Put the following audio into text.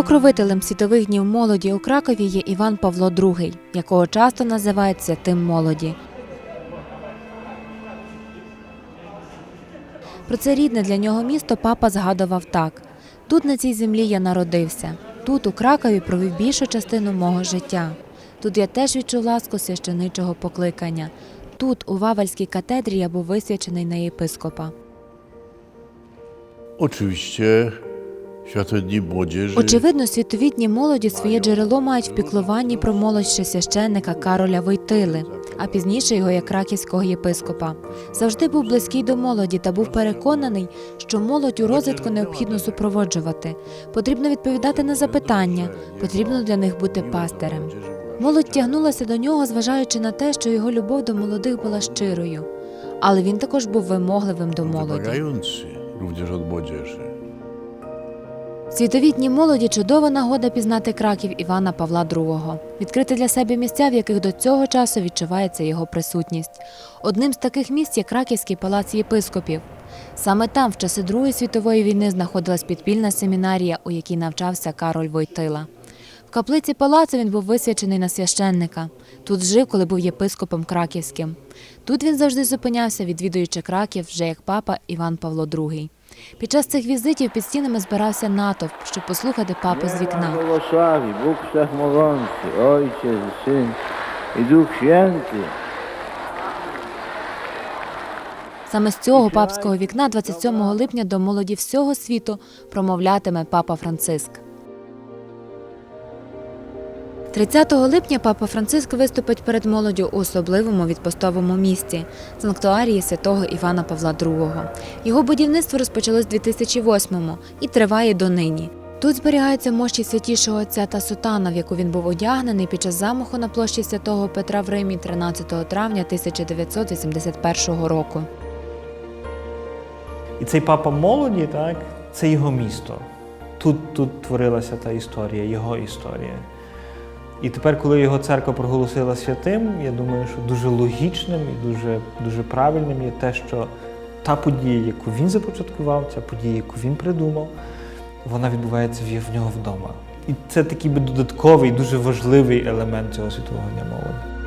Покровителем світових днів молоді у Кракові є Іван Павло II, якого часто називають святим молоді. Про це рідне для нього місто папа згадував так: тут на цій землі я народився, тут у Кракові провів більшу частину мого життя. Тут я теж відчув ласку священичого покликання. Тут, у Вавельській катедрі, я був висвячений на єпископа. Młodzieży Очевидно, світові дні молоді своє джерело мають в піклуванні про молодь ще священника Кароля Войтили, а пізніше його як краківського єпископа. Завжди був близький до молоді та був переконаний, що молодь у розвитку необхідно супроводжувати. Потрібно відповідати на запитання, потрібно для них бути пастирем. Молодь тягнулася до нього, зважаючи на те, що його любов до молодих була щирою. Але він також був вимогливим до молоді. Wymagający również od młodzieży. Світові дні молоді чудова нагода пізнати краків Івана Павла II, відкрити для себе місця, в яких до цього часу відчувається його присутність. Одним з таких місць є Краківський палац єпископів. Саме там, в часи Другої світової війни, знаходилась підпільна семінарія, у якій навчався Кароль Войтила. В каплиці палацу він був висвячений на священника. Тут жив, коли був єпископом краківським. Тут він завжди зупинявся, відвідуючи краків вже як папа Іван Павло II. Під час цих візитів під стінами збирався натовп, щоб послухати папу з вікна. Błogosławi Бог всехмолонці, Ойче, Син і Дух Святий. Саме з цього папського вікна 27 липня до молоді всього світу промовлятиме папа Франциск. 30 липня папа Франциск виступить перед молоддю у особливому відпустовому місці санктуарії святого Івана Павла II. Його будівництво розпочалось у 2008-му і триває донині. Тут зберігаються мощі святішого отця та сутана, в яку він був одягнений під час замаху на площі святого Петра в Римі 13 травня 1981 року. І цей папа молоді, так, це його місто. Тут, тут творилася та історія, його історія. І тепер, коли його церква проголосила святим, я думаю, що дуже логічним і дуже, дуже правильним є те, що та подія, яку він започаткував, ця подія, яку він придумав, вона відбувається в нього вдома. І це такий би додатковий, дуже важливий елемент цього світового дня молоді.